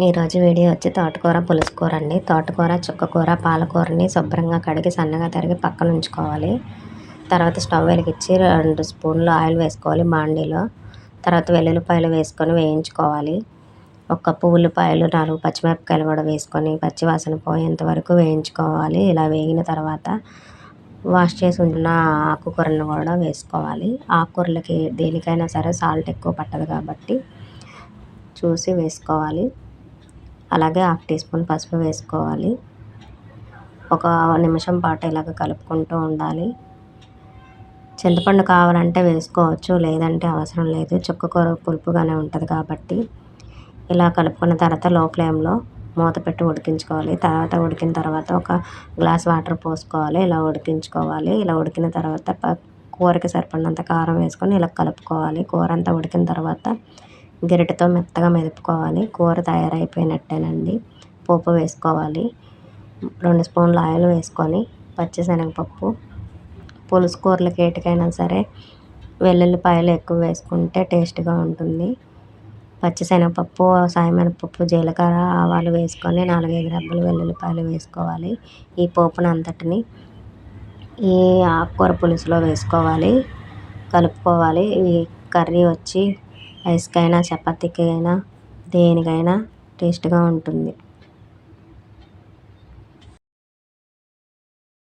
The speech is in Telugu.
ఈరోజు వీడియో వచ్చి తోటకూర పులుసు కూర అండి తోటకూర చుక్కకూర పాలకూరని శుభ్రంగా కడిగి సన్నగా తరిగి పక్కన ఉంచుకోవాలి. తర్వాత స్టవ్ వెలిగించి రెండు స్పూన్లు ఆయిల్ వేసుకోవాలి బాండీలో. తర్వాత వెల్లుల్లిపాయలు వేసుకొని వేయించుకోవాలి. ఒక కప్పు ఉల్లిపాయలు నాలుగు పచ్చిమిరపకాయలు కూడా వేసుకొని పచ్చివాసన పోయేంత వరకు వేయించుకోవాలి. ఇలా వేగిన తర్వాత వాష్ చేసి ఉంచిన ఆకుకూరలను కూడా వేసుకోవాలి. ఆకుకూరలకి దేనికైనా సరే సాల్ట్ ఎక్కువ పట్టదు కాబట్టి చూసి వేసుకోవాలి. అలాగే హాఫ్ టీ స్పూన్ పసుపు వేసుకోవాలి. ఒక నిమిషం పాటు ఇలాగ కలుపుకుంటూ ఉండాలి. చింతపండు కావాలంటే వేసుకోవచ్చు లేదంటే అవసరం లేదు. చుక్కకూర పులుపుగానే ఉంటుంది కాబట్టి ఇలా కలుపుకున్న తర్వాత లో ఫ్లేమ్లో మూత పెట్టి ఉడికించుకోవాలి. తర్వాత ఉడికిన తర్వాత ఒక గ్లాస్ వాటర్ పోసుకోవాలి. ఇలా ఉడికించుకోవాలి. ఇలా ఉడికిన తర్వాత కూరకి సరిపడినంత కారం వేసుకొని ఇలా కలుపుకోవాలి. కూర అంతా ఉడికిన తర్వాత గరిటెతో మెత్తగా మెదుపుకోవాలి. కూర తయారైపోయినట్టేనండి. పోపు వేసుకోవాలి. రెండు స్పూన్ల ఆయిల్ వేసుకొని పచ్చిశనగపప్పు పులుసు కూరలకి ఏటికైనా సరే వెల్లుల్లిపాయలు ఎక్కువ వేసుకుంటే టేస్ట్గా ఉంటుంది. పచ్చిశనగపప్పు సాయమినపప్పు జీలకర్ర ఆవాలు వేసుకొని నాలుగైదు రెబ్బలు వెల్లుల్లిపాయలు వేసుకోవాలి. ఈ పోపును అంతటిని ఈ ఆకుకూర పులుసులో వేసుకోవాలి. కలుపుకోవాలి. ఈ కర్రీ వచ్చి రైస్కైనా చపాతీకైనా అయినా దేనికైనా టేస్ట్గా ఉంటుంది.